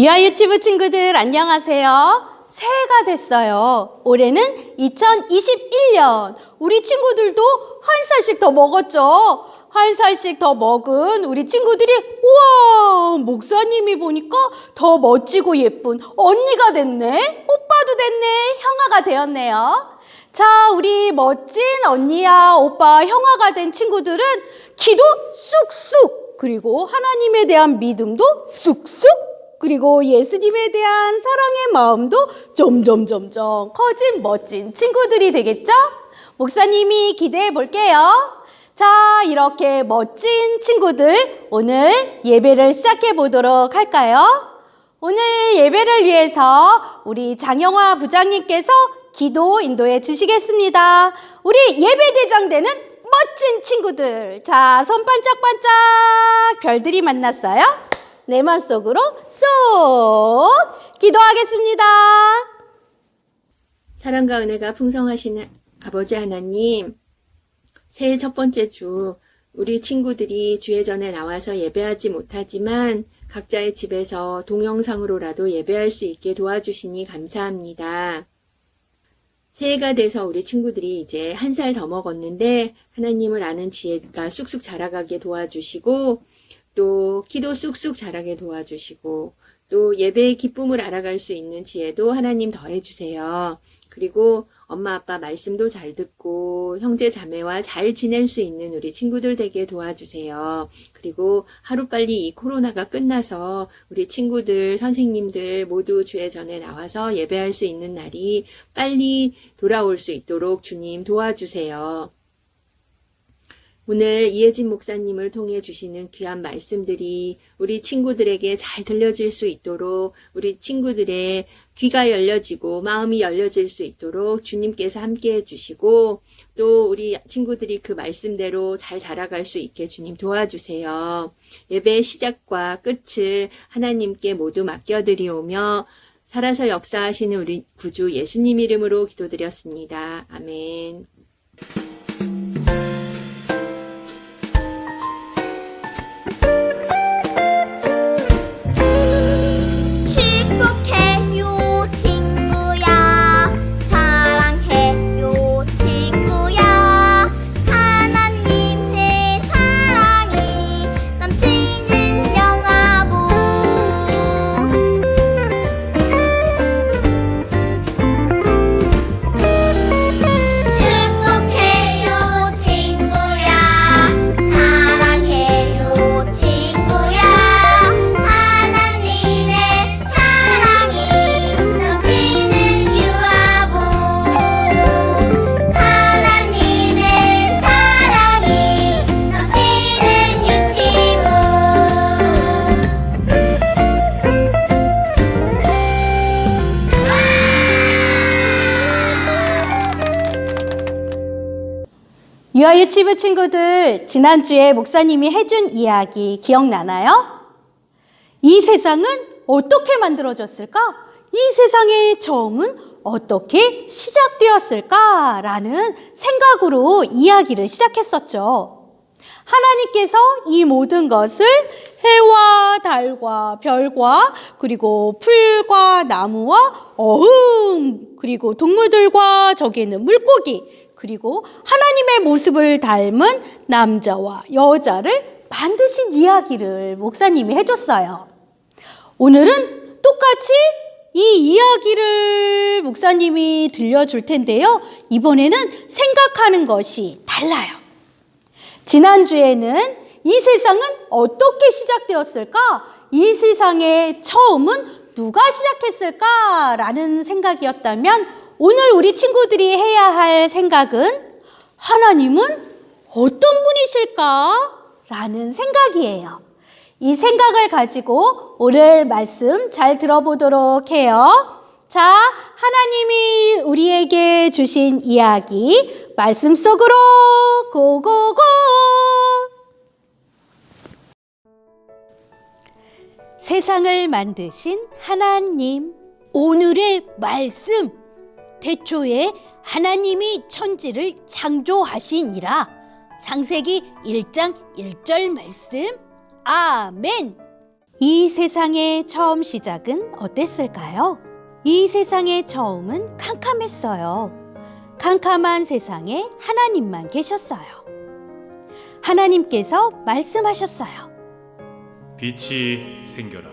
유아 유치부 친구들 안녕하세요. 새해가 됐어요. 올해는 2021년. 우리 친구들도 한 살씩 더 먹었죠. 한 살씩 더 먹은 우리 친구들이 우와 목사님이 보니까 더 멋지고 예쁜 언니가 됐네. 오빠도 됐네. 형아가 되었네요. 자, 우리 멋진 언니야, 오빠, 형아가 된 친구들은 기도 쑥쑥, 그리고 하나님에 대한 믿음도 쑥쑥, 그리고 예수님에 대한 사랑의 마음도 점점점점 커진 멋진 친구들이 되겠죠? 목사님이 기대해 볼게요. 자, 이렇게 멋진 친구들, 오늘 예배를 시작해 보도록 할까요? 오늘 예배를 위해서 우리 장영화 부장님께서 기도 인도해 주시겠습니다. 우리 예배대장 되는 멋진 친구들. 자, 손 반짝반짝 별들이 만났어요. 내 마음속으로 쏙 기도하겠습니다. 사랑과 은혜가 풍성하신 아버지 하나님, 새해 첫 번째 주, 우리 친구들이 주의 전에 나와서 예배하지 못하지만 각자의 집에서 동영상으로라도 예배할 수 있게 도와주시니 감사합니다. 새해가 돼서 우리 친구들이 이제 한 살 더 먹었는데 하나님을 아는 지혜가 쑥쑥 자라가게 도와주시고 또 키도 쑥쑥 자라게 도와주시고 또 예배의 기쁨을 알아갈 수 있는 지혜도 하나님 더해주세요. 그리고 엄마 아빠 말씀도 잘 듣고 형제 자매와 잘 지낼 수 있는 우리 친구들 되게 도와주세요. 그리고 하루빨리 이 코로나가 끝나서 우리 친구들, 선생님들 모두 주의 전에 나와서 예배할 수 있는 날이 빨리 돌아올 수 있도록 주님 도와주세요. 오늘 이혜진 목사님을 통해 주시는 귀한 말씀들이 우리 친구들에게 잘 들려질 수 있도록 우리 친구들의 귀가 열려지고 마음이 열려질 수 있도록 주님께서 함께 해주시고 또 우리 친구들이 그 말씀대로 잘 자라갈 수 있게 주님 도와주세요. 예배의 시작과 끝을 하나님께 모두 맡겨드리오며 살아서 역사하시는 우리 구주 예수님 이름으로 기도드렸습니다. 아멘. 유아 유치부 친구들, 지난주에 목사님이 해준 이야기 기억나나요? 이 세상은 어떻게 만들어졌을까? 이 세상의 처음은 어떻게 시작되었을까? 라는 생각으로 이야기를 시작했었죠. 하나님께서 이 모든 것을 해와 달과 별과 그리고 풀과 나무와 어흥 그리고 동물들과 저기 있는 물고기 그리고 하나님의 모습을 닮은 남자와 여자를 만드신 이야기를 목사님이 해줬어요. 오늘은 똑같이 이 이야기를 목사님이 들려줄 텐데요. 이번에는 생각하는 것이 달라요. 지난주에는 이 세상은 어떻게 시작되었을까? 이 세상의 처음은 누가 시작했을까? 라는 생각이었다면 오늘 우리 친구들이 해야 할 생각은 하나님은 어떤 분이실까? 라는 생각이에요. 이 생각을 가지고 오늘 말씀 잘 들어보도록 해요. 자, 하나님이 우리에게 주신 이야기, 말씀 속으로 고고고! 세상을 만드신 하나님. 오늘의 말씀. 태초에 하나님이 천지를 창조하시니라. 창세기 1장 1절 말씀. 아멘. 이 세상의 처음 시작은 어땠을까요? 이 세상의 처음은 캄캄했어요. 캄캄한 세상에 하나님만 계셨어요. 하나님께서 말씀하셨어요. 빛이 생겨라.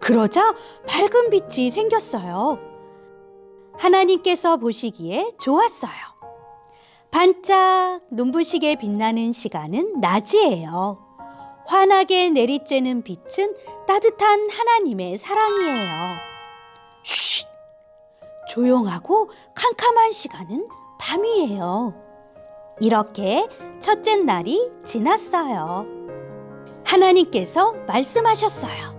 그러자 밝은 빛이 생겼어요. 하나님께서 보시기에 좋았어요. 반짝 눈부시게 빛나는 시간은 낮이에요. 환하게 내리쬐는 빛은 따뜻한 하나님의 사랑이에요. 쉿! 조용하고 캄캄한 시간은 밤이에요. 이렇게 첫째 날이 지났어요. 하나님께서 말씀하셨어요.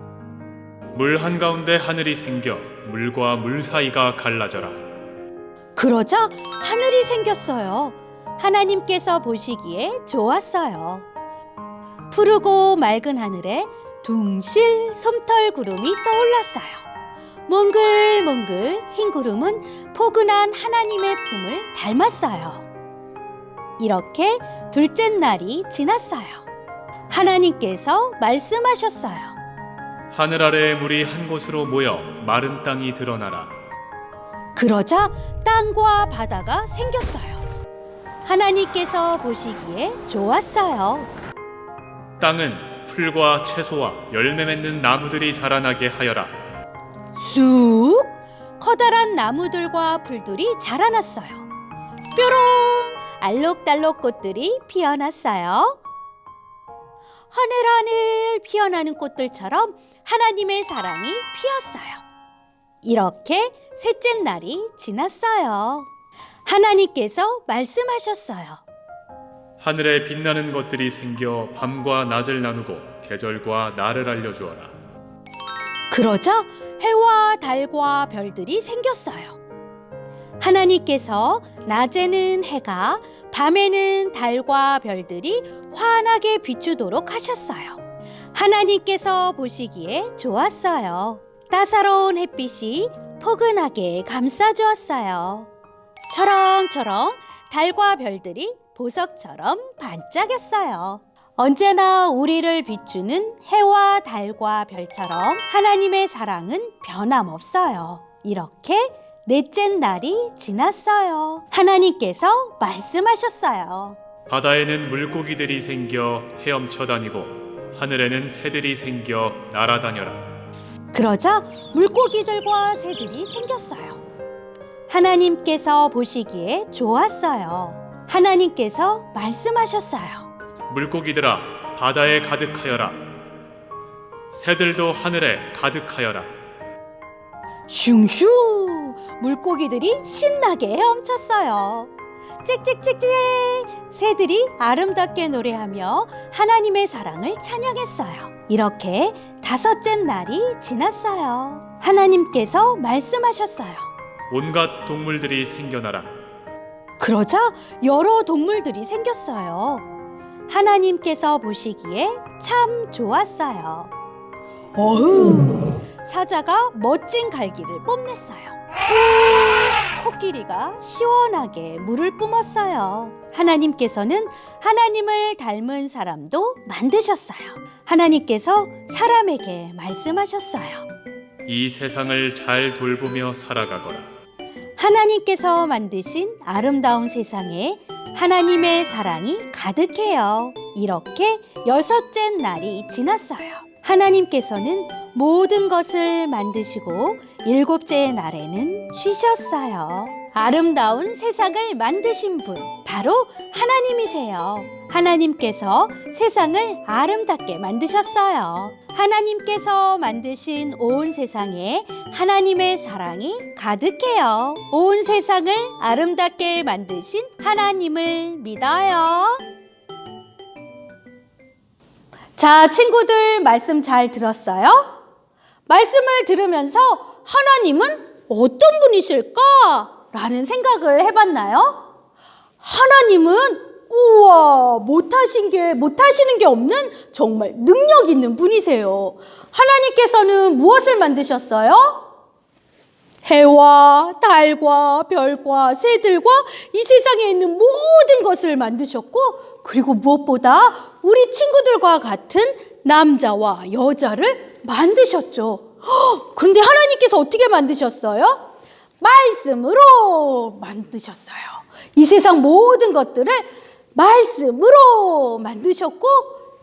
물 한가운데 하늘이 생겨 물과 물 사이가 갈라져라. 그러자 하늘이 생겼어요. 하나님께서 보시기에 좋았어요. 푸르고 맑은 하늘에 둥실 솜털 구름이 떠올랐어요. 몽글몽글 흰 구름은 포근한 하나님의 품을 닮았어요. 이렇게 둘째 날이 지났어요. 하나님께서 말씀하셨어요. 하늘 아래의 물이 한 곳으로 모여 마른 땅이 드러나라. 그러자 땅과 바다가 생겼어요. 하나님께서 보시기에 좋았어요. 땅은 풀과 채소와 열매 맺는 나무들이 자라나게 하여라. 쑥 커다란 나무들과 풀들이 자라났어요. 뾰롱 알록달록 꽃들이 피어났어요. 하늘 하늘 피어나는 꽃들처럼 하나님의 사랑이 피었어요. 이렇게 셋째 날이 지났어요. 하나님께서 말씀하셨어요. 하늘에 빛나는 것들이 생겨 밤과 낮을 나누고 계절과 날을 알려주어라. 그러자 해와 달과 별들이 생겼어요. 하나님께서 낮에는 해가 밤에는 달과 별들이 환하게 비추도록 하셨어요. 하나님께서 보시기에 좋았어요. 따사로운 햇빛이 포근하게 감싸주었어요. 처렁처렁 달과 별들이 보석처럼 반짝였어요. 언제나 우리를 비추는 해와 달과 별처럼 하나님의 사랑은 변함없어요. 이렇게 넷째 날이 지났어요. 하나님께서 말씀하셨어요. 바다에는 물고기들이 생겨 헤엄쳐 다니고 하늘에는 새들이 생겨 날아다녀라. 그러자 물고기들과 새들이 생겼어요. 하나님께서 보시기에 좋았어요. 하나님께서 말씀하셨어요. 물고기들아 바다에 가득하여라. 새들도 하늘에 가득하여라. 슝슝 물고기들이 신나게 헤엄쳤어요. 짹짹짹짹 새들이 아름답게 노래하며 하나님의 사랑을 찬양했어요. 이렇게 다섯째 날이 지났어요. 하나님께서 말씀하셨어요. 온갖 동물들이 생겨나라. 그러자 여러 동물들이 생겼어요. 하나님께서 보시기에 참 좋았어요. 어흥! 사자가 멋진 갈기를 뽐냈어요. 푸! 코끼리가 시원하게 물을 뿜었어요. 하나님께서는 하나님을 닮은 사람도 만드셨어요. 하나님께서 사람에게 말씀하셨어요. 이 세상을 잘 돌보며 살아가거라. 하나님께서 만드신 아름다운 세상에 하나님의 사랑이 가득해요. 이렇게 여섯째 날이 지났어요. 하나님께서는 모든 것을 만드시고 일곱째 날에는 쉬셨어요. 아름다운 세상을 만드신 분, 바로 하나님이세요. 하나님께서 세상을 아름답게 만드셨어요. 하나님께서 만드신 온 세상에 하나님의 사랑이 가득해요. 온 세상을 아름답게 만드신 하나님을 믿어요. 자, 친구들 말씀 잘 들었어요? 말씀을 들으면서 하나님은 어떤 분이실까? 라는 생각을 해봤나요? 하나님은 우와, 못하신 게, 못하시는 게 없는 정말 능력 있는 분이세요. 하나님께서는 무엇을 만드셨어요? 해와 달과 별과 새들과 이 세상에 있는 모든 것을 만드셨고, 그리고 무엇보다 우리 친구들과 같은 남자와 여자를 만드셨죠. 헉, 그런데 하나님께서 어떻게 만드셨어요? 말씀으로 만드셨어요. 이 세상 모든 것들을 말씀으로 만드셨고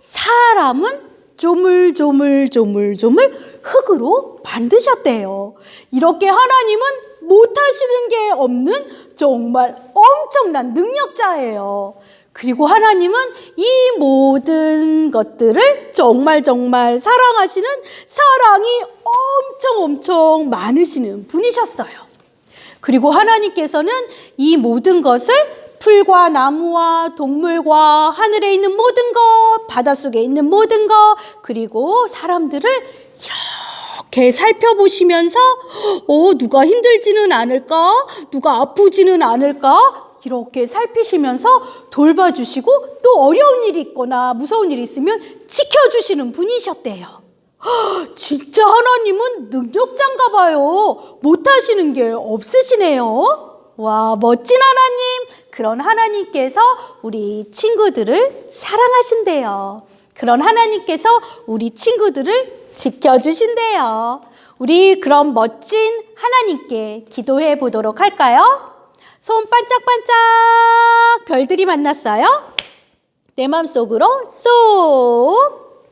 사람은 조물조물조물조물 흙으로 만드셨대요. 이렇게 하나님은 못하시는 게 없는 정말 엄청난 능력자예요. 그리고 하나님은 이 모든 것들을 정말 정말 사랑하시는 사랑이 엄청 엄청 많으시는 분이셨어요. 그리고 하나님께서는 이 모든 것을 풀과 나무와 동물과 하늘에 있는 모든 것, 바닷속에 있는 모든 것, 그리고 사람들을 이렇게 살펴보시면서, 어, 누가 힘들지는 않을까? 누가 아프지는 않을까? 이렇게 살피시면서 돌봐주시고 또 어려운 일이 있거나 무서운 일이 있으면 지켜주시는 분이셨대요. 헉, 진짜 하나님은 능력자인가 봐요. 못하시는 게 없으시네요. 와, 멋진 하나님. 그런 하나님께서 우리 친구들을 사랑하신대요. 그런 하나님께서 우리 친구들을 지켜주신대요. 우리 그런 멋진 하나님께 기도해 보도록 할까요? 손 반짝반짝 별들이 만났어요. 내 맘속으로 쏙.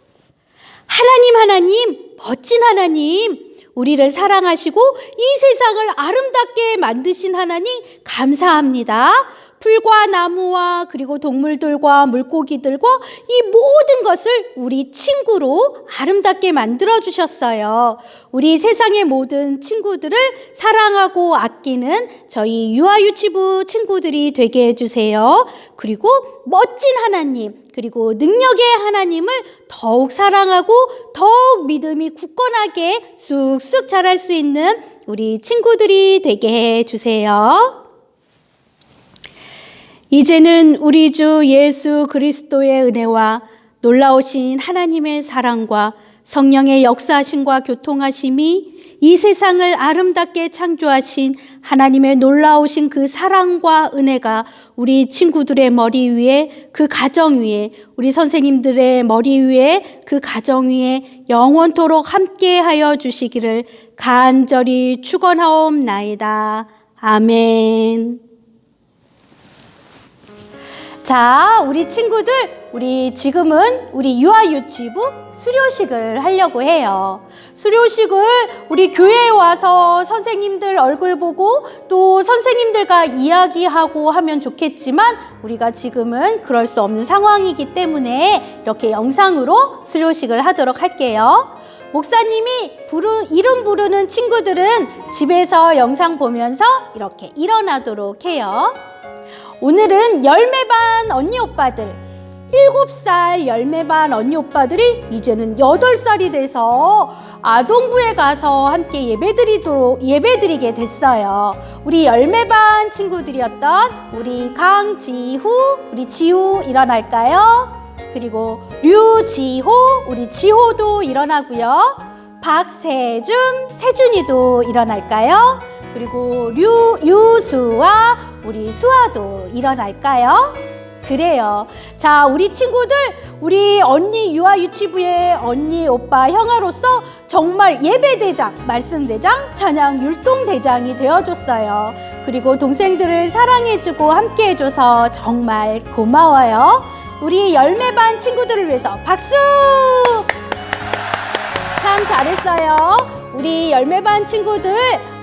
하나님, 하나님, 멋진 하나님, 우리를 사랑하시고 이 세상을 아름답게 만드신 하나님, 감사합니다. 풀과 나무와 그리고 동물들과 물고기들과 이 모든 것을 우리 친구로 아름답게 만들어 주셨어요. 우리 세상의 모든 친구들을 사랑하고 아끼는 저희 유아유치부 친구들이 되게 해주세요. 그리고 멋진 하나님, 그리고 능력의 하나님을 더욱 사랑하고 더욱 믿음이 굳건하게 쑥쑥 자랄 수 있는 우리 친구들이 되게 해주세요. 이제는 우리 주 예수 그리스도의 은혜와 놀라우신 하나님의 사랑과 성령의 역사하심과 교통하심이 이 세상을 아름답게 창조하신 하나님의 놀라우신 그 사랑과 은혜가 우리 친구들의 머리 위에 그 가정 위에 우리 선생님들의 머리 위에 그 가정 위에 영원토록 함께 하여 주시기를 간절히 축원하옵나이다. 아멘. 자, 우리 친구들, 우리 지금은 우리 유아유치부 수료식을 하려고 해요. 수료식을 우리 교회에 와서 선생님들 얼굴 보고 또 선생님들과 이야기하고 하면 좋겠지만 우리가 지금은 그럴 수 없는 상황이기 때문에 이렇게 영상으로 수료식을 하도록 할게요. 목사님이 부르, 이름 부르는 친구들은 집에서 영상 보면서 이렇게 일어나도록 해요. 오늘은 열매반 언니 오빠들, 일곱 살 열매반 언니 오빠들이 이제는 여덟 살이 돼서 아동부에 가서 함께 예배드리도록 예배드리게 됐어요. 우리 열매반 친구들이었던 우리 강지후, 우리 지우 일어날까요? 그리고 류지호, 우리 지호도 일어나고요. 박세준, 세준이도 일어날까요? 그리고 류, 유수와 우리 수아도 일어날까요? 그래요. 자, 우리 친구들, 우리 언니 유아 유치부의 언니, 오빠, 형아로서 정말 예배대장, 말씀대장, 찬양 율동대장이 되어줬어요. 그리고 동생들을 사랑해주고 함께해줘서 정말 고마워요. 우리 열매반 친구들을 위해서 박수! 참 잘했어요. 우리 열매반 친구들,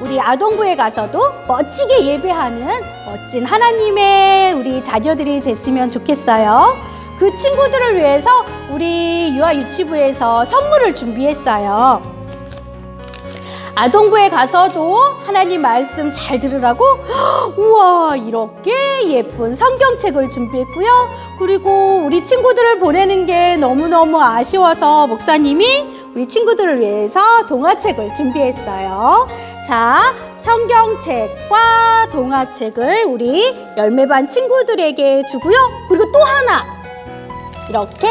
우리 아동부에 가서도 멋지게 예배하는 멋진 하나님의 우리 자녀들이 됐으면 좋겠어요. 그 친구들을 위해서 우리 유아 유치부에서 선물을 준비했어요. 아동부에 가서도 하나님 말씀 잘 들으라고 우와 이렇게 예쁜 성경책을 준비했고요. 그리고 우리 친구들을 보내는 게 너무너무 아쉬워서 목사님이 우리 친구들을 위해서 동화책을 준비했어요. 자, 성경책과 동화책을 우리 열매반 친구들에게 주고요. 그리고 또 하나 이렇게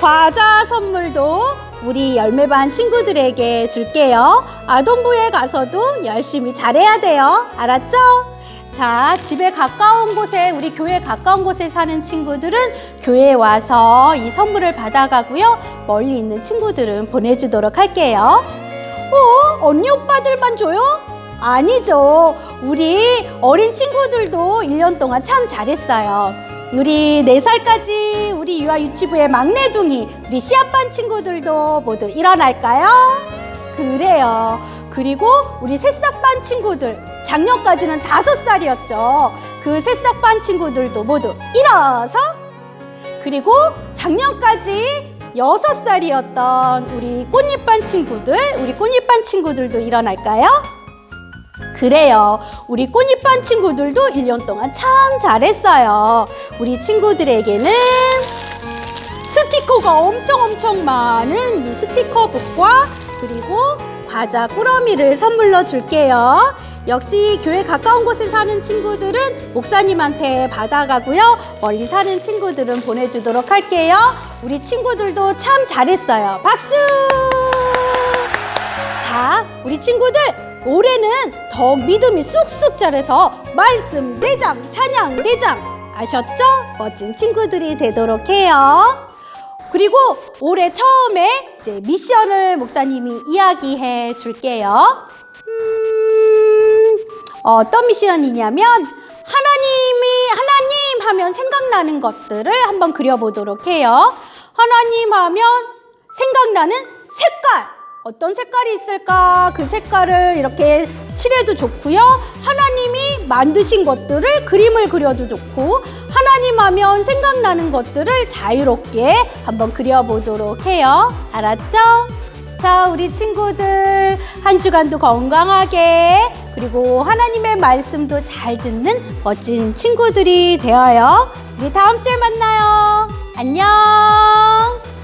과자 선물도 우리 열매반 친구들에게 줄게요. 아동부에 가서도 열심히 잘해야 돼요. 알았죠? 자, 집에 가까운 곳에, 우리 교회 가까운 곳에 사는 친구들은 교회에 와서 이 선물을 받아가고요. 멀리 있는 친구들은 보내주도록 할게요. 어? 언니 오빠들만 줘요? 아니죠. 우리 어린 친구들도 1년 동안 참 잘했어요. 우리 4살까지 우리 유아 유치부의 막내둥이, 우리 시합반 친구들도 모두 일어날까요? 그래요. 그리고 우리 새싹반 친구들, 작년까지는 다섯 살이었죠. 그 새싹반 친구들도 모두 일어서 그리고 작년까지 여섯 살이었던 우리 꽃잎반 친구들, 우리 꽃잎반 친구들도 일어날까요? 그래요. 우리 꽃잎반 친구들도 1년 동안 참 잘했어요. 우리 친구들에게는 스티커가 엄청 엄청 많은 이 스티커북과 그리고 과자 꾸러미를 선물로 줄게요. 역시 교회 가까운 곳에 사는 친구들은 목사님한테 받아가고요. 멀리 사는 친구들은 보내주도록 할게요. 우리 친구들도 참 잘했어요. 박수! 자, 우리 친구들 올해는 더 믿음이 쑥쑥 자라서 말씀 대장, 찬양 대장 아셨죠? 멋진 친구들이 되도록 해요. 그리고 올해 처음에 이제 미션을 목사님이 이야기해 줄게요. 음, 어떤 미션이냐면 하나님이 하나님 하면 생각나는 것들을 한번 그려보도록 해요. 하나님 하면 생각나는 색깔. 어떤 색깔이 있을까? 그 색깔을 이렇게 칠해도 좋고요. 하나님이 만드신 것들을 그림을 그려도 좋고 하나님 하면 생각나는 것들을 자유롭게 한번 그려보도록 해요. 알았죠? 자, 우리 친구들 한 주간도 건강하게 그리고 하나님의 말씀도 잘 듣는 멋진 친구들이 되어요. 우리 다음 주에 만나요. 안녕.